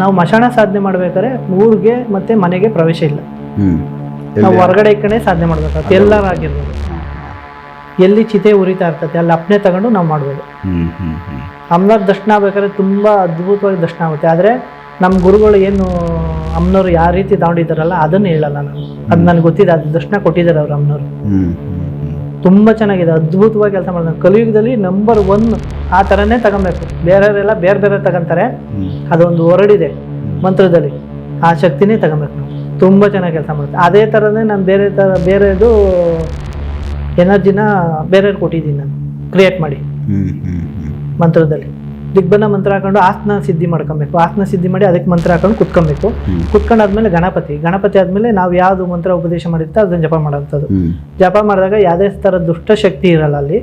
ನಾವು ಮಶಾಣ ಸಾಧನೆ ಮಾಡ್ಬೇಕಾದ್ರೆ ಊರಿಗೆ ಮತ್ತೆ ಮನೆಗೆ ಪ್ರವೇಶ ಇಲ್ಲ. ನಾವು ಹೊರಗಡೆ ಕಡೆ ಸಾಧನೆ ಮಾಡ್ಬೇಕಾಗುತ್ತೆ. ಎಲ್ಲರಾಗಿರ್ಬೋದು ಎಲ್ಲಿ ಚಿತೆ ಉರಿತಾ ಇರ್ತದೆ ಅಲ್ಲಿ ಅಪ್ನೆ ತಗೊಂಡು ನಾವು ಮಾಡ್ಬೋದು. ಅಮ್ಮನವ್ರ ದರ್ಶನ ಆಗ್ಬೇಕಾದ್ರೆ ತುಂಬ ಅದ್ಭುತವಾಗಿ ದರ್ಶನ ಆಗುತ್ತೆ. ಆದರೆ ನಮ್ಮ ಗುರುಗಳು ಏನು ಅಮ್ಮನವ್ರು ಯಾವ ರೀತಿ ತಗೊಂಡಿದ್ದಾರಲ್ಲ ಅದನ್ನು ಹೇಳಲ್ಲ ನಾನು. ಅದು ನನಗೆ ಗೊತ್ತಿದೆ ಅದು ದರ್ಶನ ಕೊಟ್ಟಿದ್ದಾರೆ ಅವ್ರು ಅಮ್ಮನವ್ರು ತುಂಬ ಚೆನ್ನಾಗಿದೆ ಅದ್ಭುತವಾಗಿ ಕೆಲಸ ಮಾಡಿದ ಕಲಿಯುಗದಲ್ಲಿ ನಂಬರ್ ಒನ್ ಆ ಥರನೇ ತಗೊಬೇಕು. ಬೇರೆಯವರೆಲ್ಲ ಬೇರೆ ಬೇರೆ ತಗೊಂತಾರೆ. ಅದೊಂದು ಹೊರಡಿದೆ ಮಂತ್ರದಲ್ಲಿ. ಆ ಶಕ್ತಿನೇ ತಗೊಬೇಕು ನಾವು. ತುಂಬ ಚೆನ್ನಾಗಿ ಕೆಲಸ ಮಾಡುತ್ತೆ. ಅದೇ ಥರನೇ ನಾನು ಬೇರೆ ಥರ ಬೇರೆದು ಎನರ್ಜಿನ ಬೇರೆಯವ್ರು ಕೊಟ್ಟಿದ್ದೀನಿ ನಾನು. ಕ್ರಿಯೇಟ್ ಮಾಡಿ. ಮಂತ್ರದಲ್ಲಿ. ದಿಗ್ಬಂಧ ಮಂತ್ರ ಹಾಕೊಂಡು ಆಸನ ಸಿದ್ಧಿ ಮಾಡ್ಕೊಬೇಕು. ಆಸನ ಸಿದ್ಧಿ ಮಾಡಿ ಅದಕ್ಕೆ ಮಂತ್ರ ಹಾಕೊಂಡು ಕುತ್ಕೊಬೇಕು. ಕುತ್ಕೊಂಡಾದ್ಮೇಲೆ ಗಣಪತಿ. ಗಣಪತಿ ಆದ್ಮೇಲೆ ನಾವು ಯಾವ್ದು ಮಂತ್ರ ಉಪದೇಶ ಮಾಡಿರ್ತೋ ಅದನ್ನ ಜಪ ಮಾಡೋಂಥದ್ದು. ಹ್ಮ್. ಜಪ ಮಾಡಿದಾಗ ಯಾವುದೇ ತರ ದುಷ್ಟ ಶಕ್ತಿ ಇರಲ್ಲ ಅಲ್ಲಿ.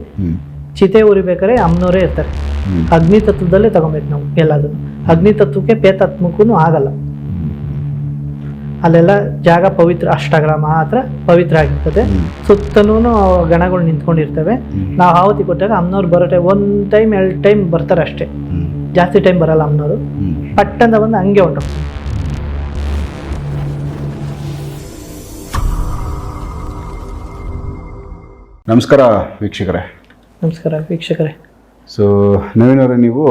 ಚಿತೆ ಉರಿಬೇಕಾದ್ರೆ ಅಮ್ಮನವರೇ ಇರ್ತಾರೆ. ಅಗ್ನಿ ತತ್ವದಲ್ಲೇ ತಗೊಬೇಕು ನಾವು ಎಲ್ಲದನ್ನು. ಅಗ್ನಿ ತತ್ವಕ್ಕೆ ಪೇತಾತ್ಮಕೂ ಆಗಲ್ಲ. ಅಲ್ಲೆಲ್ಲ ಜಾಗ ಪವಿತ್ರ ಅಷ್ಟಾಗ್ರ ಮಾತ್ರ ಪವಿತ್ರ ಆಗಿರ್ತದೆ. ಸುತ್ತಲೂ ಗಣಗಳು ನಿಂತ್ಕೊಂಡಿರ್ತವೆ. ನಾವು ಆವತಿ ಕೊಟ್ಟಾಗ ಅಮ್ಮನವ್ರು ಬರೋ ಟೈಮ್ ಒಂದು ಟೈಮ್ ಎರಡು ಟೈಮ್ ಬರ್ತಾರೆ ಅಷ್ಟೇ. ಜಾಸ್ತಿ ಟೈಮ್ ಬರಲ್ಲ ಅಮ್ಮನವರು ಪಟ್ಟಂತ ಬಂದು ಹಂಗೆ ಹೊಂಟು ನಮಸ್ಕಾರ ವೀಕ್ಷಕರೇ. ನಮಸ್ಕಾರ ವೀಕ್ಷಕರೇ. ಸೊ ನವೀನ್ ಅವರೇ ನೀವು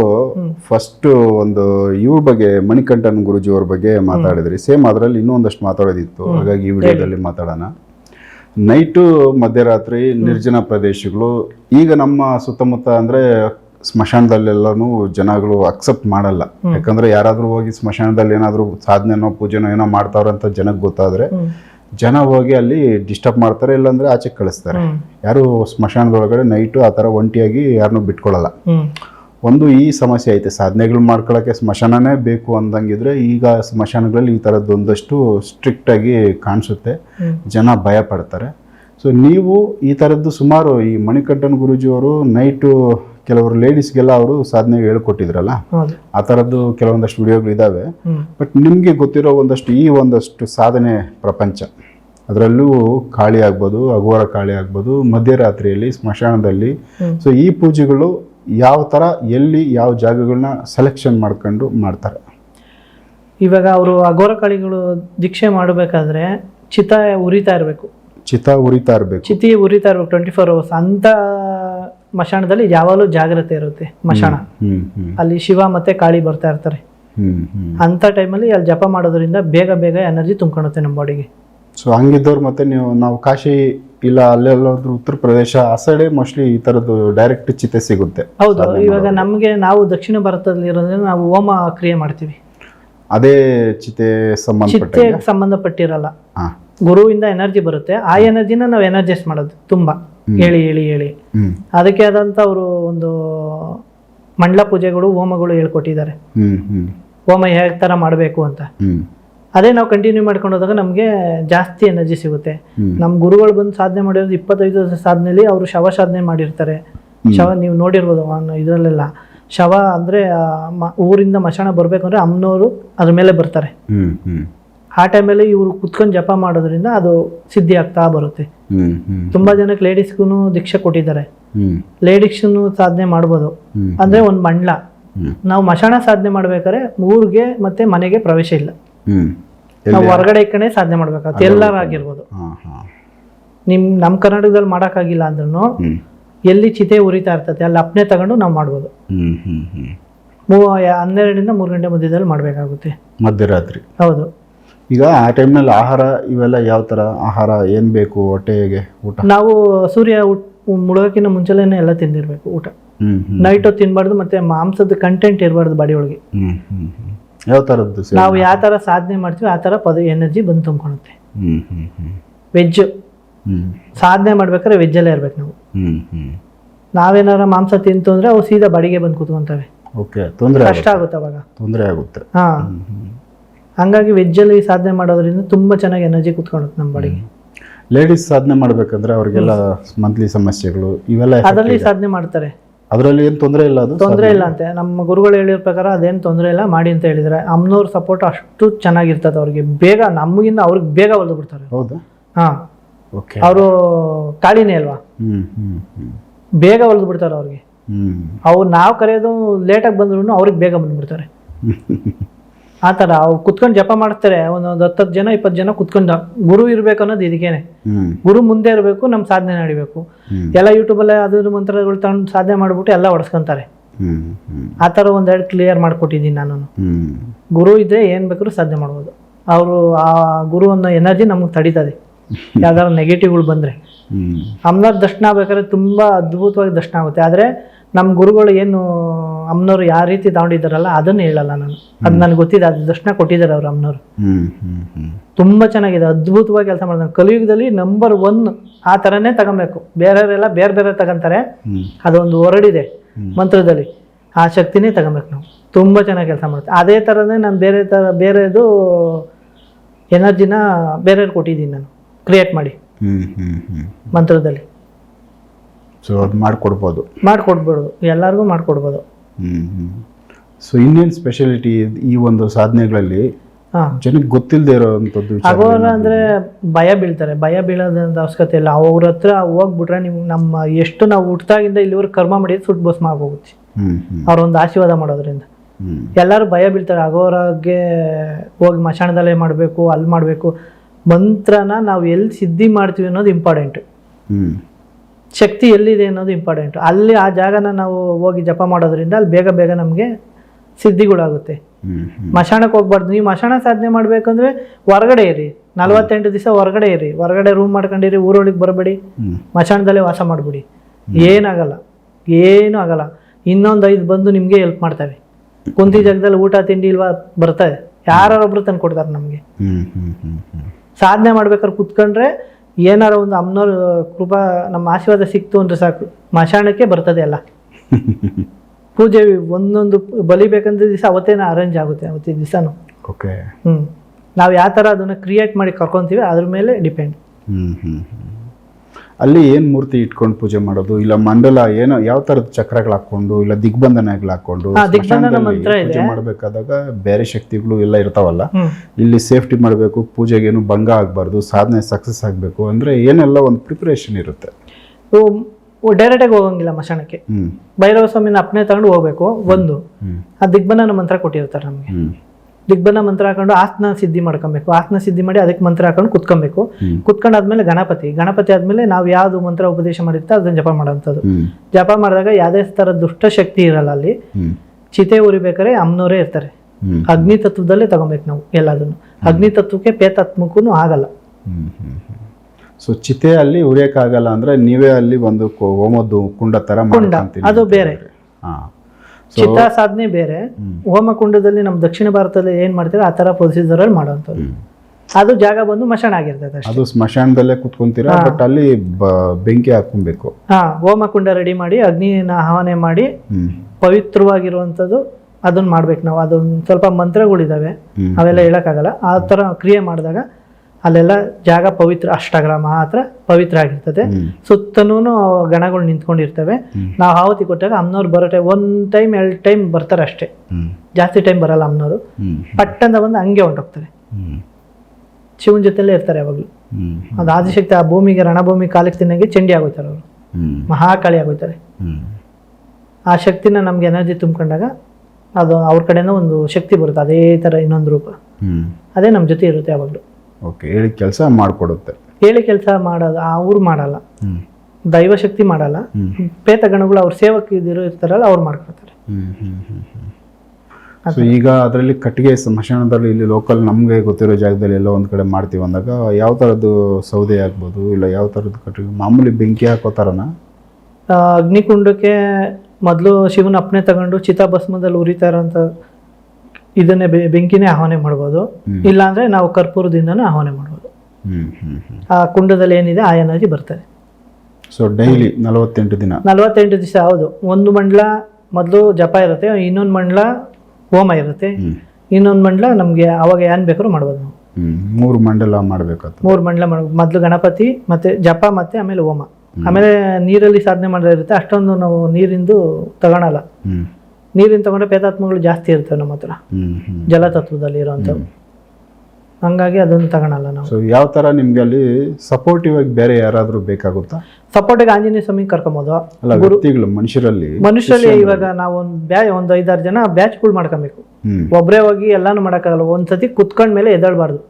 ಫಸ್ಟ್ ಒಂದು ಇವ್ರ ಬಗ್ಗೆ ಮಣಿಕಂಠನ್ ಗುರುಜಿ ಅವ್ರ ಬಗ್ಗೆ ಮಾತಾಡಿದ್ರಿ. ಸೇಮ್ ಅದರಲ್ಲಿ ಇನ್ನೊಂದಷ್ಟು ಮಾತಾಡೋದಿತ್ತು. ಹಾಗಾಗಿ ಈ ವಿಡಿಯೋದಲ್ಲಿ ಮಾತಾಡೋಣ. ನೈಟು ಮಧ್ಯರಾತ್ರಿ ನಿರ್ಜನ ಪ್ರದೇಶಗಳು. ಈಗ ನಮ್ಮ ಸುತ್ತಮುತ್ತ ಅಂದ್ರೆ ಸ್ಮಶಾನದಲ್ಲೆಲ್ಲನೂ ಜನಗಳು ಅಕ್ಸೆಪ್ಟ್ ಮಾಡಲ್ಲ. ಯಾಕಂದ್ರೆ ಯಾರಾದರೂ ಹೋಗಿ ಸ್ಮಶಾನದಲ್ಲಿ ಏನಾದರೂ ಸಾಧನೆನೋ ಪೂಜೆನೋ ಏನೋ ಮಾಡ್ತಾವ್ರಂತ ಜನಕ್ಕೆ ಗೊತ್ತಾದ್ರೆ ಜನ ಹೋಗಿ ಅಲ್ಲಿ ಡಿಸ್ಟರ್ಬ್ ಮಾಡ್ತಾರೆ ಇಲ್ಲಾಂದ್ರೆ ಆಚೆ ಕಳಿಸ್ತಾರೆ. ಯಾರು ಸ್ಮಶಾನದೊಳಗಡೆ ನೈಟು ಆ ಥರ ಒಂಟಿಯಾಗಿ ಯಾರನ್ನೂ ಬಿಟ್ಕೊಳ್ಳಲ್ಲ ಒಂದು ಈ ಸಮಸ್ಯೆ ಐತೆ ಸಾಧನೆಗಳು ಮಾಡ್ಕೊಳ್ಳೋಕ್ಕೆ ಸ್ಮಶಾನನೇ ಬೇಕು ಅಂದಂಗಿದ್ರೆ ಈಗ ಸ್ಮಶಾನಗಳಲ್ಲಿ ಈ ತರದ್ದು ಒಂದಷ್ಟು ಸ್ಟ್ರಿಕ್ಟ್ ಆಗಿ ಕಾಣಿಸುತ್ತೆ. ಜನ ಭಯ ಪಡ್ತಾರೆ ಸೊ ನೀವು ಈ ಥರದ್ದು ಸುಮಾರು ಈ ಮಣಿಕಂಠನ್ ಗುರೂಜಿಯವರು ನೈಟು ಕೆಲವರು ಲೇಡೀಸ್ಗೆಲ್ಲ ಅವರು ಸಾಧನೆ ಹೇಳ್ಕೊಟ್ಟಿದ್ರಲ್ಲ? ಆ ಥರದ್ದು ಕೆಲವೊಂದಷ್ಟು ವಿಡಿಯೋಗಳು ಇದ್ದಾವೆ ಬಟ್ ನಿಮಗೆ ಗೊತ್ತಿರೋ ಒಂದಷ್ಟು ಈ ಒಂದಷ್ಟು ಸಾಧನೆ ಪ್ರಪಂಚ. ಅದರಲ್ಲೂ ಕಾಳಿ ಆಗ್ಬೋದು ಅಘೋರ ಕಾಳಿ ಆಗ್ಬೋದು ಮಧ್ಯರಾತ್ರಿಯಲ್ಲಿ ಸ್ಮಶಾನದಲ್ಲಿ. ಸೊ ಈ ಪೂಜೆಗಳು ಯಾವ ಥರ ಎಲ್ಲಿ ಯಾವ ಜಾಗಗಳನ್ನ ಸೆಲೆಕ್ಷನ್ ಮಾಡ್ಕೊಂಡು ಮಾಡ್ತಾರೆ? ಇವಾಗ ಅವರು ಅಘೋರ ಕಾಳಿಗಳು ದೀಕ್ಷೆ ಮಾಡಬೇಕಾದ್ರೆ ಚಿತ ಉರಿತಾ ಇರಬೇಕು. ಚಿತ ಉರಿತಾ ಇರಬೇಕು. ಚಿತಿ ಉರಿತಾ ಇರಬೇಕು ಟ್ವೆಂಟಿ ಫೋರ್ ಅವರ್ಸ್ ಅಂತ ಮಶಾಣದಲ್ಲಿ ಯಾವಾಗಲೂ ಜಾಗ್ರತೆ ಇರುತ್ತೆ ಮಶಾಣ. ಅಲ್ಲಿ ಶಿವ ಮತ್ತೆ ಕಾಳಿ ಬರ್ತಾ ಇರ್ತಾರೆ. ಅಂತ ಟೈಮಲ್ಲಿ ಅಲ್ಲಿ ಜಪ ಮಾಡೋದ್ರಿಂದ ಬೇಗ ಬೇಗ ಎನರ್ಜಿ ತುಂಬ್ಕೊಳುತ್ತೆ ನಮ್ಮ ಬಾಡಿಗೆ. ಸೊ ಹಂಗಿದ್ದವ್ರು ಮತ್ತೆ ನೀವು ನಾವು ಕಾಶಿ ಇಲ್ಲ ಅಲ್ಲೆಲ್ಲಾದ್ರೂ ಉತ್ತರ ಪ್ರದೇಶ ಆ ಸೈಡೇ ಮೋಸ್ಟ್ಲಿ ಈ ತರದ್ದು ಡೈರೆಕ್ಟ್ ಚಿತೆ ಸಿಗುತ್ತೆ. ಹೌದು ಇವಾಗ ನಮಗೆ ನಾವು ದಕ್ಷಿಣ ಭಾರತದಲ್ಲಿ ಇರೋದ್ರಿಂದ ನಾವು ಹೋಮ ಕ್ರಿಯೆ ಮಾಡ್ತೀವಿ. ಅದೇ ಚಿತೆ ಸಂಬಂಧಪಟ್ಟ ಸಂಬಂಧಪಟ್ಟಿರಲ್ಲ. ಗುರುವಿಂದ ಎನರ್ಜಿ ಬರುತ್ತೆ ಆ ಎನರ್ಜಿನ ನಾವು ಎನರ್ಜೈಸ್ ಮಾಡೋದು ತುಂಬಾ. ಹೇಳಿ ಹೇಳಿ ಹೇಳಿ. ಅದಕ್ಕೆ ಆದಂತ ಅವರು ಒಂದು ಮಂಡಲ ಪೂಜೆಗಳು ಹೋಮಗಳು ಹೇಳ್ಕೊಟ್ಟಿದ್ದಾರೆ. ಹ್ಮ್ ಹೇಗೆ ತರ ಮಾಡಬೇಕು ಅಂತ. ಅದೇ ನಾವು ಕಂಟಿನ್ಯೂ ಮಾಡ್ಕೊಂಡು ಹೋದಾಗ ನಮಗೆ ಜಾಸ್ತಿ ಎನರ್ಜಿ ಸಿಗುತ್ತೆ. ನಮ್ಮ ಗುರುಗಳು ಬಂದು ಸಾಧನೆ ಮಾಡಿರೋದು ಇಪ್ಪತ್ತೈದು ವರ್ಷ ಸಾಧನೆಯಲ್ಲಿ ಅವರು ಶವ ಸಾಧನೆ ಮಾಡಿರ್ತಾರೆ. ಶವ ನೀವು ನೋಡಿರ್ಬೋದು ಇದರಲ್ಲೆಲ್ಲ. ಶವ ಅಂದರೆ ಊರಿಂದ ಮಶಾಣ ಬರಬೇಕಂದ್ರೆ ಅಮ್ಮನವರು ಅದ್ರ ಮೇಲೆ ಬರ್ತಾರೆ. ಆ ಟೈಮಲ್ಲಿ ಇವರು ಕುತ್ಕೊಂಡು ಜಪ ಮಾಡೋದ್ರಿಂದ ಅದು ಸಿದ್ಧಿ ಆಗ್ತಾ ಬರುತ್ತೆ. ತುಂಬ ಜನಕ್ಕೆ ಲೇಡೀಸ್ಗೂ ದೀಕ್ಷೆ ಕೊಟ್ಟಿದ್ದಾರೆ. ಲೇಡೀಸ್ನು ಸಾಧನೆ ಮಾಡ್ಬೋದು. ಅಂದ್ರೆ ಒಂದು ಮಂಡಲ. ನಾವು ಮಶಾಣ ಸಾಧನೆ ಮಾಡ್ಬೇಕಾದ್ರೆ ಊರಿಗೆ ಮತ್ತೆ ಮನೆಗೆ ಪ್ರವೇಶ ಇಲ್ಲ. ನಾವು ಹೊರಗಡೆ ಕಡೆ ಸಾಧನೆ ಮಾಡ್ಬೇಕಾಗುತ್ತೆ ಎಲ್ಲರಾಗಿರ್ಬೋದು ನಿಮ್ ನಮ್ಮ ಕರ್ನಾಟಕದಲ್ಲಿ ಮಾಡೋಕ್ಕಾಗಿಲ್ಲ ಅಂದ್ರೂ ಎಲ್ಲಿ ಚಿತೆ ಉರಿತಾ ಇರ್ತದೆ ಅಲ್ಲಿ ಅಪ್ನೆ ತಗೊಂಡು ನಾವು ಮಾಡ್ಬೋದು. ಹನ್ನೆರಡರಿಂದ ಮೂರು ಗಂಟೆ ಮಧ್ಯದಲ್ಲಿ ಮಾಡಬೇಕಾಗುತ್ತೆ. ಮಧ್ಯರಾತ್ರಿ. ಹೌದು. ಈಗ ಆ ಟೈಮ್ನಲ್ಲಿ ಆಹಾರ ಇವೆಲ್ಲ ಯಾವ ಥರ? ಆಹಾರ ಏನು ಬೇಕು ಹೊಟ್ಟೆಗೆ ಊಟ? ನಾವು ಸೂರ್ಯ ಮುಳುಗೋಕ್ಕಿಂತ ಮುಂಚೆನೇ ಎಲ್ಲ ತಿಂದಿರಬೇಕು ಊಟ. ನೈಟ್ ಹೊತ್ತು ತಿನ್ಬಾರ್ದು ಮತ್ತೆ ಮಾಂಸದ ಕಂಟೆಂಟ್ ಇರಬಾರ್ದು ಬಾಡಿ ಒಳಗೆ. ಯಾವ ಥರದ್ದು ನಾವು ಯಾವ ಥರ ಸಾಧನೆ ಮಾಡ್ತೀವಿ ಆ ಥರ ಪದ ಎನರ್ಜಿ ಬಂದು ತುಂಬ್ಕೊಳುತ್ತೆ. ವೆಜ್ ಸಾಧನೆ ಮಾಡ್ಬೇಕಾದ್ರೆ ವೆಜ್ಜಲ್ಲೇ ಇರ್ಬೇಕು ನಾವು. ನಾವೇನಾರ ಮಾಂಸ ತಿಂತು ಅಂದ್ರೆ ಅವು ಸೀದಾ ಬಾಡಿಗೆ ಬಂದು ಕೂತ್ಕೊಂತವೆ. ಓಕೆ ತೊಂದರೆ ಕಷ್ಟ ಆಗುತ್ತೆ ಅವಾಗ. ತೊಂದರೆ ಆಗುತ್ತೆ. ಹಾಂ. ಹಂಗಾಗಿ ವೆಜ್ಜಲ್ಲಿ ಸಾಧನೆ ಮಾಡೋದ್ರಿಂದ ತುಂಬಾ ಚೆನ್ನಾಗಿ ಎನರ್ಜಿ ಕೂತ್ಕೊಳ್ಳುತ್ತೆ ನಮ್ಮ ಬಾಡಿಗೆ ಲೇಡೀಸ್ ಸಾಧನೆ ಮಾಡಬೇಕಂದ್ರೆ ಅವ್ರಿಗೆಲ್ಲ ಮಂತ್ಲಿ ಸಮಸ್ಯೆಗಳು ಇವೆಲ್ಲ ಅದರಲ್ಲಿ ಸಾಧನೆ ಮಾಡ್ತಾರೆ. ಅದರಲ್ಲಿ ಏನು ತೊಂದರೆ ಇಲ್ಲ ಅದು? ತೊಂದರೆ ಇಲ್ಲ ಅಂತೆ. ನಮ್ಮ ಗುರುಗಳು ಹೇಳಿರೋ ಪ್ರಕಾರ ಅದೇನು ತೊಂದರೆ ಇಲ್ಲ ಮಾಡಿ ಅಂತ ಹೇಳಿದರೆ ಅಮ್ಮನವ್ರ ಸಪೋರ್ಟ್ ಅಷ್ಟು ಚೆನ್ನಾಗಿರ್ತದೆ ಅವ್ರಿಗೆ. ಬೇಗ ನಮಗಿಂತ ಅವ್ರಿಗೆ ಬೇಗ ಹೊಲ್ದು ಬಿಡ್ತಾರೆ. ಹೌದಾ? ಹಾ. ಓಕೆ ಅವರು ಕಾಳಿನೇ ಅಲ್ವಾ? ಬೇಗ ಹೊಲಿದು ಬಿಡ್ತಾರೆ ಅವ್ರಿಗೆ. ಅವ್ರು ನಾವು ಕರೆಯೋದು ಲೇಟಾಗಿ ಬಂದ್ರು ಅವ್ರಿಗೆ ಬೇಗ ಬಂದ್ಬಿಡ್ತಾರೆ. ಆ ಥರ ಅವ್ರು ಕುತ್ಕೊಂಡು ಜಪ ಮಾಡ್ತಾರೆ ಒಂದೊಂದು ಹತ್ತತ್ತು ಜನ ಇಪ್ಪತ್ತು ಜನ ಕುತ್ಕೊಂಡು. ಗುರು ಇರ್ಬೇಕು ಅನ್ನೋದು ಇದಕ್ಕೇನೆ. ಗುರು ಮುಂದೆ ಇರಬೇಕು ನಮ್ಮ ಸಾಧನೆ ನಡಿಬೇಕು. ಎಲ್ಲ ಯೂಟ್ಯೂಬಲ್ಲೇ ಅದು ಇದು ಮಂತ್ರಗಳು ತಗೊಂಡು ಸಾಧನೆ ಮಾಡ್ಬಿಟ್ಟು ಎಲ್ಲ ಹೊಡ್ಸ್ಕೊಂತಾರೆ ಆ ಥರ ಒಂದೆರಡು ಕ್ಲಿಯರ್ ಮಾಡಿಕೊಟ್ಟಿದ್ದೀನಿ ನಾನು ಗುರು ಇದ್ರೆ ಏನು ಬೇಕಾದ್ರೂ ಸಾಧನೆ ಮಾಡ್ಬೋದು. ಅವರು ಆ ಗುರು ಅನ್ನೋ ಎನರ್ಜಿ ನಮಗೆ ತಡೀತದೆ. ಯಾವ್ದಾದ್ರು ನೆಗೆಟಿವ್ಗಳು ಬಂದರೆ. ಬಂದ್ರೆ ಅಮ್ಮನವ್ರ ದರ್ಶನ ಆಗ್ಬೇಕಾದ್ರೆ ತುಂಬ ಅದ್ಭುತವಾಗಿ ದರ್ಶನ ಆಗುತ್ತೆ. ಆದರೆ ನಮ್ಮ ಗುರುಗಳು ಏನು ಅಮ್ಮನವ್ರು ಯಾವ ರೀತಿ ತಗೊಂಡಿದ್ದಾರಲ್ಲ ಅದನ್ನು ಹೇಳಲ್ಲ ನಾನು. ಅದು ನನಗೆ ಗೊತ್ತಿದೆ ಅದು ದರ್ಶನ ಕೊಟ್ಟಿದ್ದಾರೆ ಅವ್ರು ಅಮ್ಮನವ್ರು ತುಂಬ ಚೆನ್ನಾಗಿದೆ ಅದ್ಭುತವಾಗಿ ಕೆಲಸ ಮಾಡಿದ್ರು ಕಲಿಯುಗದಲ್ಲಿ ನಂಬರ್ ಒನ್ ಆ ಥರನೇ ತಗೊಬೇಕು. ಬೇರೆಯವರೆಲ್ಲ ಬೇರೆ ಬೇರೆ ತಗೊಂತಾರೆ. ಅದೊಂದು ಹೊರಡಿದೆ ಮಂತ್ರದಲ್ಲಿ. ಆ ಶಕ್ತಿನೇ ತಗೊಬೇಕು ನಾವು. ತುಂಬ ಚೆನ್ನಾಗಿ ಕೆಲಸ ಮಾಡುತ್ತೆ. ಅದೇ ಥರನೇ ನಾನು ಬೇರೆ ಥರ ಬೇರೆದು ಎನರ್ಜಿನ ಬೇರೆಯವ್ರು ಕೊಟ್ಟಿದ್ದೀನಿ ನಾನು. ಕ್ರಿಯೇಟ್ ಮಾಡಿ. ಮಂತ್ರದಲ್ಲಿ. ಸೊ ಅದು ಮಾಡಿಕೊಡ್ಬೋದು. ಮಾಡಿಕೊಡ್ಬೋದು. ಎಲ್ಲರಿಗೂ ಮಾಡಿಕೊಡ್ಬೋದು. ಹ್ಞೂ ಸೊ ಇನ್ನೇನು ಸ್ಪೆಷಾಲಿಟಿ ಈ ಒಂದು ಸಾಧನೆಗಳಲ್ಲಿ ಜನಕ್ಕೆ ಗೊತ್ತಿಲ್ಲದೆ ಇರೋವಂಥದ್ದು ಆಗೋರ ಅಂದರೆ ಭಯ ಬೀಳ್ತಾರೆ. ಭಯ ಬೀಳೋದಂತ ಅವಶ್ಯಕತೆ ಇಲ್ಲ. ಅವ್ರ ಹತ್ರ ಹೋಗ್ಬಿಟ್ರೆ ನಿಮ್ಗೆ ನಮ್ಮ ಎಷ್ಟು ನಾವು ಹುಟ್ಟಾಗಿಂದ ಇಲ್ಲಿವರೆಗೆ ಕರ್ಮ ಮಾಡಿದ್ದು ಸುಟ್ಟು ಹ್ಮ್ ಹ್ಮ್. ಅವ್ರೊಂದು ಆಶೀರ್ವಾದ ಮಾಡೋದ್ರಿಂದ. ಎಲ್ಲರೂ ಭಯ ಬೀಳ್ತಾರೆ. ಆಗೋರಾಗೆ ಹೋಗಿ ಮಶಾಣದಲ್ಲೇ ಮಾಡಬೇಕು ಅಲ್ಲಿ ಮಾಡಬೇಕು. ಮಂತ್ರನ ನಾವು ಎಲ್ಲಿ ಸಿದ್ಧಿ ಮಾಡ್ತೀವಿ ಅನ್ನೋದು ಇಂಪಾರ್ಟೆಂಟ್ ಶಕ್ತಿ ಎಲ್ಲಿದೆ ಅನ್ನೋದು ಇಂಪಾರ್ಟೆಂಟು ಅಲ್ಲಿ ಆ ಜಾಗನ ನಾವು ಹೋಗಿ ಜಪ ಮಾಡೋದ್ರಿಂದ ಅಲ್ಲಿ ಬೇಗ ಬೇಗ ನಮಗೆ ಸಿದ್ಧಿಗಳಾಗುತ್ತೆ. ಮಶಾಣಕ್ಕೆ ಹೋಗ್ಬಾರ್ದು. ನೀವು ಮಶಾಣ ಸಾಧನೆ ಮಾಡಬೇಕಂದ್ರೆ ಹೊರಗಡೆ ಇರಿ. ನಲವತ್ತೆಂಟು ದಿವಸ ಹೊರಗಡೆ ಇರಿ. ಹೊರಗಡೆ ರೂಮ್ ಮಾಡ್ಕೊಂಡಿರಿ ಊರೊಳಗೆ ಬರಬೇಡಿ. ಮಶಾಣದಲ್ಲೇ ವಾಸ ಮಾಡಿಬಿಡಿ. ಏನಾಗಲ್ಲ. ಏನೂ ಆಗಲ್ಲ. ಇನ್ನೊಂದು ಐದು ಬಂದು ನಿಮಗೆ ಹೆಲ್ಪ್ ಮಾಡ್ತವೆ. ಕುಂತಿ ಜಾಗದಲ್ಲಿ ಊಟ ತಿಂಡಿ ಇಲ್ವಾ ಬರ್ತದೆ ಯಾರೊಬ್ರು ತಂದು ಕೊಡ್ತಾರೆ ನಮಗೆ ಸಾಧನೆ ಮಾಡ್ಬೇಕಾದ್ರೆ ಕುತ್ಕೊಂಡ್ರೆ ಏನಾರ ಒಂದು ಅಮ್ಮನವ್ರ ಕೃಪಾ ನಮ್ಮ ಆಶೀರ್ವಾದ ಸಿಕ್ತು ಅಂದ್ರೆ ಸಾಕು. ಮಶಾಣಕ್ಕೆ ಬರ್ತದೆ ಅಲ್ಲ. ಪೂಜೆ ಒಂದೊಂದು ಬಲಿಬೇಕಂದ್ರೆ ದಿವಸ ಅವತ್ತೇನ ಅರೇಂಜ್ ಆಗುತ್ತೆ ಅವತ್ತಿನ ದಿವಸನೂ. ಓಕೆ ಹ್ಞೂ ನಾವು ಯಾವ ಥರ ಅದನ್ನು ಕ್ರಿಯೇಟ್ ಮಾಡಿ ಕರ್ಕೊತೀವಿ ಅದ್ರ ಮೇಲೆ ಡಿಪೆಂಡ್ ಹ್ಞೂ ಹ್ಮ್. ಅಲ್ಲಿ ಏನ್ ಮೂರ್ತಿ ಇಟ್ಕೊಂಡು ಪೂಜೆ ಮಾಡೋದು? ಇಲ್ಲ ಮಂಡಲ ಏನೋ ಯಾವ ತರದ ಚಕ್ರಗಳು ಹಾಕೊಂಡು ಇಲ್ಲ ದಿಗ್ಬಂಧನಗಳು ಹಾಕೊಂಡು. ಪೂಜೆ ಮಾಡಬೇಕಾದಾಗ ಬೇರೆ ಶಕ್ತಿಗಳು ಎಲ್ಲ ಇರ್ತಾವಲ್ಲ ಇಲ್ಲಿ ಸೇಫ್ಟಿ ಮಾಡಬೇಕು ಪೂಜೆಗೇನು ಭಂಗ ಆಗಬಾರ್ದು ಸಾಧನೆ ಸಕ್ಸಸ್ ಆಗಬೇಕು ಅಂದ್ರೆ ಏನೆಲ್ಲ ಒಂದು ಪ್ರಿಪರೇಷನ್ ಇರುತ್ತೆ. ಡೈರೆಕ್ಟಾಗಿ ಹೋಗಂಗಿಲ್ಲ ಮಶಾಣಕ್ಕೆ ಹ್ಮ್. ಭೈರವ ಸ್ವಾಮಿನ ಅಪ್ಪನೆ ತಗೊಂಡು ಹೋಗ್ಬೇಕು ಒಂದು. ಆ ದಿಗ್ಬಂಧನ ಮಂತ್ರ ಕೊಟ್ಟಿರ್ತಾರೆ ನಮಗೆ. ಹ್ಮ್ ದಿಗ್ಬಂಧನ ಮಂತ್ರ ಹಾಕೊಂಡು ಆಸನ ಸಿದ್ಧಿ ಮಾಡ್ಕೊಬೇಕು. ಆತ್ನ ಸಿದ್ಧಿ ಮಾಡಿ ಅದಕ್ಕೆ ಮಂತ್ರ ಹಾಕೊಂಡು ಕುತ್ಕೊಬೇಕು. ಕುತ್ಕೊಂಡಾದ್ಮೇಲೆ ಗಣಪತಿ. ಗಣಪತಿ ಆದ್ಮೇಲೆ ನಾವು ಯಾವ್ದು ಮಂತ್ರ ಉಪದೇಶ ಮಾಡಿರ್ತೀವಿ ಅದನ್ನ ಜಪ ಮಾಡೋಂಥದ್ದು. ಹ್ಮ್. ಜಪ ಮಾಡಿದಾಗ ಯಾವುದೇ ತರ ದುಷ್ಟ ಶಕ್ತಿ ಇರಲ್ಲ ಅಲ್ಲಿ. ಚಿತೆ ಉರಿಬೇಕಾರೆ ಅಮ್ಮನವರೇ ಇರ್ತಾರೆ. ಅಗ್ನಿ ತತ್ವದಲ್ಲೇ ತಗೊಬೇಕು ನಾವು ಎಲ್ಲದನ್ನು. ಅಗ್ನಿ ತತ್ವಕ್ಕೆ ಪೇತಾತ್ಮಕೂ ಆಗಲ್ಲ. ಸೊ ಚಿತೆ ಅಲ್ಲಿ ಉರಿಯಕ್ಕಾಗಲ್ಲ ಅಂದ್ರೆ ನೀವೇ ಅಲ್ಲಿ ಒಂದು ಹೋಮದ್ದು ಕುಂಡ ತರ ಕುಂಡ, ಅದು ಬೇರೆ. ಬೇರೆ. ಚಿತ್ತ ಸಾಧನೆ ಬೇರೆ. ಹ್ಮ್. ಹೋಮಕುಂಡದಲ್ಲಿ ನಮ್ಮ ದಕ್ಷಿಣ ಭಾರತದಲ್ಲಿ ಏನ್ ಮಾಡ್ತೀರ ಆ ತರ ಪ್ರೊಸೀಜರ್ ಅಲ್ಲಿ ಹ್ಮ್. ಅದು ಜಾಗ ಬಂದು ಮಶಾಣ ಆಗಿರ್ತದೆ ಅದು ಸ್ಮಶಾನದಲ್ಲೇ ಕುತ್ಕೊಂತೀರಾ? ಬಟ್ ಅಲ್ಲಿ ಬೆಂಕಿ ಹಾಕೊಬೇಕು ಹಾ ಹೋಮಕುಂಡ ರೆಡಿ ಮಾಡಿ ಅಗ್ನಿನ ಆಹ್ವಾನ ಮಾಡಿ ಪವಿತ್ರವಾಗಿರುವಂತದ್ದು ಪವಿತ್ರವಾಗಿರುವಂಥದ್ದು ಅದನ್ನ ಮಾಡ್ಬೇಕು ನಾವು. ಅದೊಂದು ಸ್ವಲ್ಪ ಮಂತ್ರಗಳಿದಾವೆ. ಅವೆಲ್ಲ ಹೇಳಕ್ಕಾಗಲ್ಲ. ಆ ಥರ ಕ್ರಿಯೆ ಮಾಡಿದಾಗ ಅಲ್ಲೆಲ್ಲ ಜಾಗ ಪವಿತ್ರ ಅಷ್ಟಗಲ ಮಾತ್ರ ಪವಿತ್ರ ಆಗಿರ್ತದೆ ಸುತ್ತಲೂ ಸುತ್ತನೂ ಗಣಗಳು ನಿಂತ್ಕೊಂಡಿರ್ತವೆ. ನಾವು ಆವತಿ ಕೊಟ್ಟಾಗ ಅಮ್ಮನವ್ರು ಬರೋ ಟೈಮ್ ಒಂದು ಟೈಮ್ ಎರಡು ಟೈಮ್ ಬರ್ತಾರೆ ಅಷ್ಟೇ. ಜಾಸ್ತಿ ಟೈಮ್ ಬರಲ್ಲ ಅಮ್ಮನವರು ಪಟ್ಟಂದ ಬಂದು ಹಂಗೆ ಹೊಂಟೋಗ್ತಾರೆ. ಶಿವನ ಜೊತೆಲೇ ಇರ್ತಾರೆ ಯಾವಾಗಲೂ. ಅದು ಆದಿಶಕ್ತಿ ಆ ಭೂಮಿಗೆ ರಣಭೂಮಿ ಕಾಲಿಗೆ ತಿನ್ನಂಗೆ ಚಂಡಿ ಆಗೋಯ್ತಾರೆ ಅವರು. ಮಹಾಕಾಳಿ ಆಗೋಯ್ತಾರೆ. ಆ ಶಕ್ತಿನ ನಮ್ಗೆ ಎನರ್ಜಿ ತುಂಬಿಕೊಂಡಾಗ ಅದು ಅವ್ರ ಕಡೆನೂ ಒಂದು ಶಕ್ತಿ ಬರುತ್ತೆ. ಅದೇ ಥರ ಇನ್ನೊಂದು ರೂಪ. ಅದೇ ನಮ್ಮ ಜೊತೆ ಇರುತ್ತೆ ಯಾವಾಗಲೂ. ಓಕೆ ಹೇಳಿ ಕೆಲಸ ಮಾಡಿಕೊಡುತ್ತೆ. ಹೇಳಿ ಕೆಲಸ ಮಾಡೋದು ಅವ್ರು ಮಾಡಲ್ಲ. ದೈವಶಕ್ತಿ ದೈವ ಶಕ್ತಿ ಮಾಡಲ್ಲ. ಪೇತಗಣಗಳು ಅವ್ರ ಸೇವಕ ಇದಿರೋ ಇರ್ತಾರಲ್ಲ ಅವ್ರು ಮಾಡ್ಕೊಡ್ತಾರೆ. ಸೊ ಈಗ ಅದರಲ್ಲಿ ಕಟ್ಟಿಗೆ ಸ್ಮಶಾನದಲ್ಲಿ ಇಲ್ಲಿ ಲೋಕಲ್ ನಮಗೆ ಗೊತ್ತಿರೋ ಜಾಗದಲ್ಲಿ ಎಲ್ಲ ಒಂದು ಕಡೆ ಮಾಡ್ತೀವಿ ಅಂದಾಗ ಯಾವ ಥರದ್ದು ಸೌದೆ ಆಗ್ಬೋದು ಇಲ್ಲ ಯಾವ ಥರದ್ದು ಕಟ್ಟಿಗೆ? ಮಾಮೂಲಿ ಬೆಂಕಿ ಹಾಕೋತಾರನ ಅಗ್ನಿಕುಂಡಕ್ಕೆ ಮೊದಲು ಶಿವನ ಅಪ್ಪನೆ ತಗೊಂಡು ಚಿತಾಭಸ್ಮದಲ್ಲಿ ಉರಿತಾರಂತ ಇದನ್ನೇ ಬೆಂಕಿನೇ ಆಹ್ವಾನ ಮಾಡ್ಬೋದು. ಇಲ್ಲಾಂದ್ರೆ ನಾವು ಕರ್ಪೂರದಿಂದನೂ ಆಹ್ವಾನ ಮಾಡ್ಬೋದು. ಆ ಕುಂಡದಲ್ಲಿ ಏನಿದೆ ಆ ಎನರ್ಜಿ ಬರ್ತದೆ. ಸೊ ಡೈಲಿ ನಲವತ್ತೆಂಟು ದಿನ. ನಲವತ್ತೆಂಟು ದಿವಸ ಹೌದು. ಒಂದು ಮಂಡಲ ಮೊದಲು ಜಪ ಇರುತ್ತೆ ಇನ್ನೊಂದು ಮಂಡಲ ಹೋಮ ಇರುತ್ತೆ. ಇನ್ನೊಂದು ಮಂಡಲ ನಮಗೆ ಅವಾಗ ಏನ್ ಬೇಕಾದ್ರೂ ಮಾಡ್ಬೋದು ನಾವು. ಮೂರು ಮಂಡಲ ಮಾಡಬೇಕು ಮೂರು ಮಂಡಲ ಮಾಡ ಮೊದಲು ಗಣಪತಿ ಮತ್ತೆ ಜಪ ಮತ್ತೆ ಆಮೇಲೆ ಹೋಮ. ಆಮೇಲೆ ನೀರಲ್ಲಿ ಸಾಧನೆ ಮಾಡೋದಿರುತ್ತೆ ಅಷ್ಟೊಂದು ನಾವು ನೀರಿಂದು ತಗೊಳಲ್ಲ. ನೀರಿನ ತಗೊಂಡ್ರೆ ಪೇತಾತ್ಮಗಳು ಜಾಸ್ತಿ ಇರ್ತವೆ ನಮ್ಮ ಹತ್ರ. ಜಲತತ್ವದಲ್ಲಿ ಇರೋವಂಥವು. ಹಂಗಾಗಿ ಅದನ್ನು ತಗೊಳಲ್ಲ ನಾವು. ಸೊ ಯಾವ ಥರ ನಿಮ್ಗೆ ಅಲ್ಲಿ ಸಪೋರ್ಟಿವ್ ಆಗಿ ಬೇರೆ ಯಾರಾದರೂ ಬೇಕಾಗುತ್ತಾ? ಸಪೋರ್ಟಿಗೆ ಆಂಜನೇಯ ಸ್ವಾಮಿ ಕರ್ಕೊಬೋದು. ಅಲ್ಲ ಮನುಷ್ಯರಲ್ಲಿ ಮನುಷ್ಯರಲ್ಲಿ ಇವಾಗ ನಾವು ಒಂದು ಬ್ಯಾ ಒಂದು ಐದಾರು ಜನ ಬ್ಯಾಚ್ಗಳು ಮಾಡ್ಕೊಬೇಕು. ಒಬ್ಬರೇ ಹೋಗಿ ಎಲ್ಲಾನು ಮಾಡೋಕ್ಕಾಗಲ್ಲ. ಒಂದ್ಸತಿ ಕುತ್ಕೊಂಡ ಮೇಲೆ ಎದ್ದಾಡಬಾರ್ದು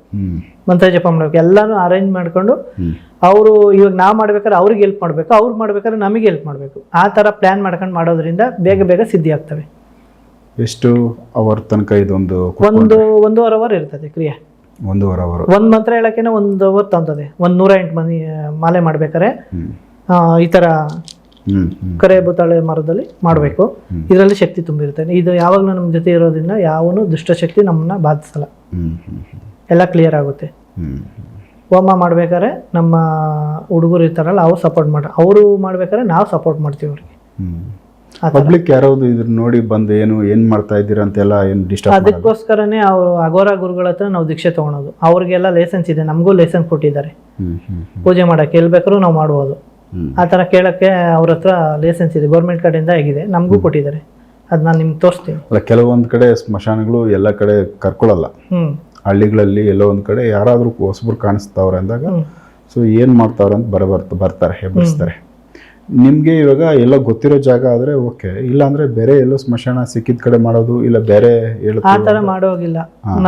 ಮಂತ್ರ ಜಪ ಮಾಡ್ಬೇಕು. ಎಲ್ಲಾನು ಅರೇಂಜ್ ಮಾಡ್ಕೊಂಡು ಅವರು ಇವಾಗ ನಾವು ಮಾಡ್ಬೇಕಾದ್ರೆ ಅವ್ರಿಗೆ ಹೆಲ್ಪ್ ಮಾಡಬೇಕು. ಅವ್ರು ಮಾಡ್ಬೇಕಾದ್ರೆ ನಮಗೆ ಹೆಲ್ಪ್ ಮಾಡಬೇಕು. ಆ ಥರ ಪ್ಲ್ಯಾನ್ ಮಾಡ್ಕೊಂಡು ಮಾಡೋದ್ರಿಂದ ಬೇಗ ಬೇಗ ಸಿದ್ಧಿ ಆಗ್ತವೆ ಎಷ್ಟು ಅವರ್ ತನಕ ಇದೊಂದು ಒಂದು ಒಂದೂವರೆ ಅವರ್ ಇರ್ತದೆ ಕ್ರಿಯೆ. ಒಂದೂವರೆ ಅವರ್ ಒಂದು ಮಂತ್ರ ಹೇಳೋಕ್ಕೇನೆ ಒಂದು ಅವರ್ ತಂತದೆ ಒಂದು ನೂರ ಎಂಟು ಮನಿ ಮಾಲೆ ಮಾಡ್ಬೇಕಾರೆ ಈ ಥರ ಕರೆ ಬುತಾಳೆ ಮರದಲ್ಲಿ ಮಾಡಬೇಕು. ಇದರಲ್ಲಿ ಶಕ್ತಿ ತುಂಬಿರುತ್ತೆ. ಇದು ಯಾವಾಗಲೂ ನಮ್ಮ ಜೊತೆ ಇರೋದ್ರಿಂದ ಯಾವನು ದುಷ್ಟಶಕ್ತಿ ನಮ್ಮನ್ನ ಬಾಧಿಸಲ್ಲ. ಎಲ್ಲ ಕ್ಲಿಯರ್ ಆಗುತ್ತೆ. ಹ್ಮ್ ಮಾಡ್ಬೇಕಾದ್ರೆ ನಮ್ಮ ಹುಡುಗರು ಇರ್ತಾರಲ್ಲ ಅವ್ರು ಸಪೋರ್ಟ್ ಮಾಡ ಅವರು ಮಾಡ್ಬೇಕಾದ್ರೆ ನಾವು ಸಪೋರ್ಟ್ ಮಾಡ್ತೀವಿ ಅವ್ರಿಗೆ. ಪಬ್ಲಿಕ್ ಯಾರಾவது ಇದ್ರ ನೋಡಿ ಬಂದು ಏನು ಏನ್ ಮಾಡ್ತಾ ಇದ್ದೀರಾ ಅಂತೆಲ್ಲ ಏನು ಡಿಸ್ಟರ್ಬ್ ಅದಕ್ಕೋಸ್ಕರನೇ ಅವರು ಅಗೋರ ಗುರುಗಳ ಹತ್ರ ನಾವು ದೀಕ್ಷೆ ತಗೊಳೋದು. ಅವ್ರಿಗೆಲ್ಲ ಲೈಸೆನ್ಸ್ ಇದೆ ನಮಗೂ ಲೈಸೆನ್ಸ್ ಕೊಟ್ಟಿದ್ದಾರೆ. ಪೂಜೆ ಮಾಡಕ್ಕೆ ಎಲ್ಲಿ ಬೇಕಾದ್ರೂ ನಾವು ಮಾಡ್ಬೋದು. ಆ ಥರ ಕೇಳೋಕ್ಕೆ ಅವ್ರ ಹತ್ರ ಲೈಸೆನ್ಸ್ ಇದೆ ಗೌರ್ಮೆಂಟ್ ಕಡೆಯಿಂದ ಆಗಿದೆ ನಮಗೂ ಕೊಟ್ಟಿದ್ದಾರೆ. ಅದು ನಾನು ನಿಮ್ಗೆ ತೋರಿಸ್ತೀನಿ. ಅಲ್ಲ ಕೆಲವೊಂದು ಕಡೆ ಸ್ಮಶಾನಗಳು ಎಲ್ಲ ಕಡೆ ಕರ್ಕೊಳ್ಳಲ್ಲ ಹಳ್ಳಿಗಳಲ್ಲಿ ಎಲ್ಲೋ ಒಂದು ಕಡೆ ಯಾರಾದರೂ ಹೊಸಬ್ರು ಕಾಣಿಸ್ತಾವ್ರೆ ಅಂದಾಗ ಸೊ ಏನು ಮಾಡ್ತಾವ್ರೆ ಅಂತ ಬರ ಬರ್ತ ಬರ್ತಾರೆ ಹೆಬ್ಬರಿಸ್ತಾರೆ ನಿಮಗೆ ಇವಾಗ ಎಲ್ಲ ಗೊತ್ತಿರೋ ಜಾಗ ಆದರೆ ಓಕೆ. ಇಲ್ಲ ಅಂದರೆ ಬೇರೆ ಎಲ್ಲೋ ಸ್ಮಶಾನ ಸಿಕ್ಕಿದ ಕಡೆ ಮಾಡೋದು ಇಲ್ಲ ಬೇರೆ ಆ ತರ ಥರ ಮಾಡೋಗಿಲ್ಲ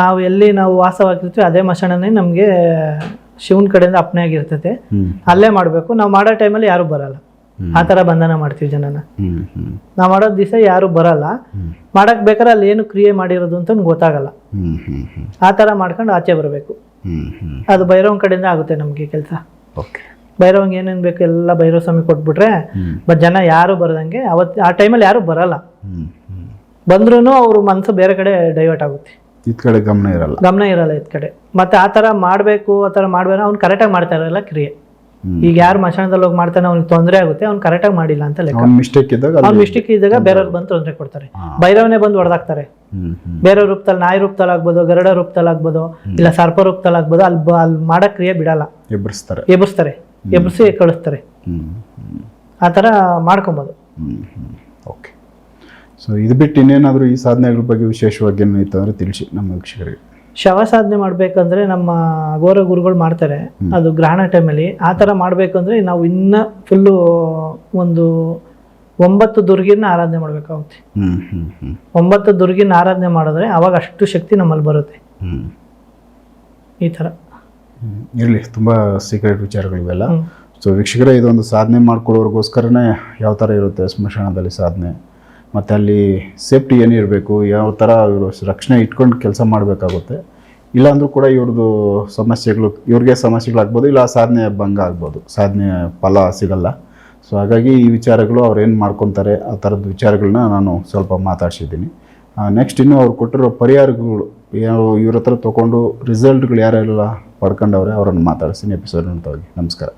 ನಾವು ಎಲ್ಲಿ ನಾವು ವಾಸವಾಗಿರ್ತೀವಿ ಅದೇ ಮಶಾಣನೇ ನಮಗೆ ಶಿವನ ಕಡೆಯಿಂದ ಅಪ್ಪಣೆ ಆಗಿರ್ತೈತೆ. ಅಲ್ಲೇ ಮಾಡಬೇಕು. ನಾವು ಮಾಡೋ ಟೈಮಲ್ಲಿ ಯಾರು ಬರಲ್ಲ. ಆ ಥರ ಬಂಧನ ಮಾಡ್ತೀವಿ ಜನನ. ನಾವು ಮಾಡೋ ದಿವಸ ಯಾರು ಬರಲ್ಲ. ಮಾಡಕ್ ಬೇಕಾದ್ರೆ ಅಲ್ಲಿ ಏನು ಕ್ರಿಯೆ ಮಾಡಿರೋದು ಅಂತ ಗೊತ್ತಾಗಲ್ಲ. ಆ ಥರ ಮಾಡ್ಕೊಂಡು ಆಚೆ ಬರಬೇಕು. ಅದು ಬೈರೋನ್ ಕಡೆಯಿಂದ ಆಗುತ್ತೆ ನಮಗೆ ಕೆಲಸ. ಓಕೆ. ಭೈರವಂಗೆ ಏನೇನು ಬೇಕು ಎಲ್ಲ ಭೈರವ ಸ್ವಾಮಿ ಕೊಟ್ಬಿಟ್ರೆ ಬಟ್ ಜನ ಯಾರು ಬರದಂಗೆ ಅವತ್ತು ಆ ಟೈಮಲ್ಲಿ ಯಾರು ಬರಲ್ಲ. ಬಂದ್ರೂ ಅವ್ರ ಮನಸ್ಸು ಬೇರೆ ಕಡೆ ಡೈವರ್ಟ್ ಆಗುತ್ತೆ. ಕಡೆ ಗಮನ ಇರಲ್ಲ. ಗಮನ ಇರಲ್ಲ ಇತ್ ಕಡೆ. ಮತ್ತೆ ಆ ಥರ ಮಾಡಬೇಕು ಆ ಥರ ಮಾಡಬೇಕು ಅವ್ನು ಕರೆಕ್ಟಾಗಿ ಮಾಡ್ತಾ ಇರಲ್ಲ ಕ್ರಿಯೆ. ಈಗ ಯಾರು ಮಶಾಣದಲ್ಲಿ ಹೋಗಿ ಮಾಡ್ತಾನೆ ಅವ್ನಿಗೆ ತೊಂದರೆ ಆಗುತ್ತೆ ಅವ್ನು ಕರೆಕ್ಟಾಗಿ ಮಾಡಿಲ್ಲ ಅಂತ ಲೆಕ್ಕ. ಅವ್ನ ಮಿಸ್ಟೇಕ್ ಇದ್ದಾಗ ಅವ್ನ ಮಿಸ್ಟೇಕ್ ಇದ್ದಾಗ ಬೇರೆಯವ್ರು ಬಂದು ತೊಂದರೆ ಕೊಡ್ತಾರೆ. ಭೈರವನೇ ಬಂದು ಹೊಡೆದಾಕ್ತಾರೆ ಬೇರೆ ರೂಪದಲ್ಲಿ ನಾಯಿ ರೂಪದಲ್ಲಿ ಆಗ್ಬೋದು ಗರಡ ರೂಪದಲ್ಲಿ ಆಗ್ಬೋದು ಇಲ್ಲ ಸರ್ಪ ರೂಪದಲ್ಲಿ ಆಗ್ಬೋದು ಅಲ್ಲಿ ಅಲ್ಲಿ ಮಾಡೋ ಕ್ರಿಯೆ ಬಿಡಲ್ಲ. ಎಬ್ಬರಿಸ್ತಾರೆ ಎಬ್ಬಿಸ್ತಾರೆ. ಎಬ್ಬಿಸಿ ಕಳಿಸ್ತಾರೆ. ಆ ಥರ ಮಾಡ್ಕೊಬೋದು. ಓಕೆ ಸೊ ಇದು ಬಿಟ್ಟು ಇನ್ನೇನಾದರೂ ಈ ಸಾಧನೆಗಳ ಬಗ್ಗೆ ವಿಶೇಷವಾಗಿ ಏನು ಅಂದರೆ ತಿಳಿಸಿ ನಮ್ಮ ವೀಕ್ಷಕರಿಗೆ. ಶವ ಸಾಧನೆ ಮಾಡಬೇಕಂದ್ರೆ ನಮ್ಮ ಘೋರ ಗುರುಗಳು ಮಾಡ್ತಾರೆ. ಅದು ಗ್ರಹಣ ಟೈಮಲ್ಲಿ. ಆ ಥರ ಮಾಡಬೇಕಂದ್ರೆ ನಾವು ಇನ್ನೂ ಫುಲ್ಲು ಒಂದು ಒಂಬತ್ತು ದುರ್ಗಿನ ಆರಾಧನೆ ಮಾಡಬೇಕಾಗುತ್ತೆ. ಒಂಬತ್ತು ದುರ್ಗಿನ ಆರಾಧನೆ ಮಾಡಿದ್ರೆ ಅವಾಗ ಅಷ್ಟು ಶಕ್ತಿ ನಮ್ಮಲ್ಲಿ ಬರುತ್ತೆ. ಈ ಥರ ಇರಲಿ ತುಂಬ ಸೀಕ್ರೆಟ್ ವಿಚಾರಗಳು ಇವೆಲ್ಲ. ಸೊ ವೀಕ್ಷಕರೇ ಇದೊಂದು ಸಾಧನೆ ಮಾಡ್ಕೊಳ್ಳೋರ್ಗೋಸ್ಕರನೇ ಯಾವ ಥರ ಇರುತ್ತೆ ಸ್ಮಶಾನದಲ್ಲಿ ಸಾಧನೆ? ಮತ್ತು ಅಲ್ಲಿ ಸೇಫ್ಟಿ ಏನಿರಬೇಕು ಯಾವ ಥರ ಇವರು ರಕ್ಷಣೆ ಇಟ್ಕೊಂಡು ಕೆಲಸ ಮಾಡಬೇಕಾಗುತ್ತೆ? ಇಲ್ಲಾಂದರೂ ಕೂಡ ಇವ್ರದ್ದು ಸಮಸ್ಯೆಗಳು ಇವ್ರಿಗೆ ಸಮಸ್ಯೆಗಳಾಗ್ಬೋದು ಇಲ್ಲ ಆ ಸಾಧನೆ ಭಂಗ ಆಗ್ಬೋದು. ಸಾಧನೆ ಫಲ ಸಿಗಲ್ಲ. ಸೊ ಹಾಗಾಗಿ ಈ ವಿಚಾರಗಳು ಅವ್ರು ಏನು ಮಾಡ್ಕೊತಾರೆ ಆ ಥರದ ವಿಚಾರಗಳನ್ನ ನಾನು ಸ್ವಲ್ಪ ಮಾತಾಡ್ಸಿದ್ದೀನಿ. ನೆಕ್ಸ್ಟ್ ಇನ್ನು ಅವ್ರು ಕೊಟ್ಟಿರೋ ಪರಿಹಾರಗಳು ಯಾವ ಇವ್ರ ಹತ್ರ ತೊಗೊಂಡು ರಿಸಲ್ಟ್ಗಳು ಯಾರೆಲ್ಲ ಪಡ್ಕೊಂಡವ್ರೆ ಅವರನ್ನು ಮಾತಾಡಿಸ್ತೀನಿ ಎಪಿಸೋಡ್ ನೋಡ್ತಾ ನಮಸ್ಕಾರ.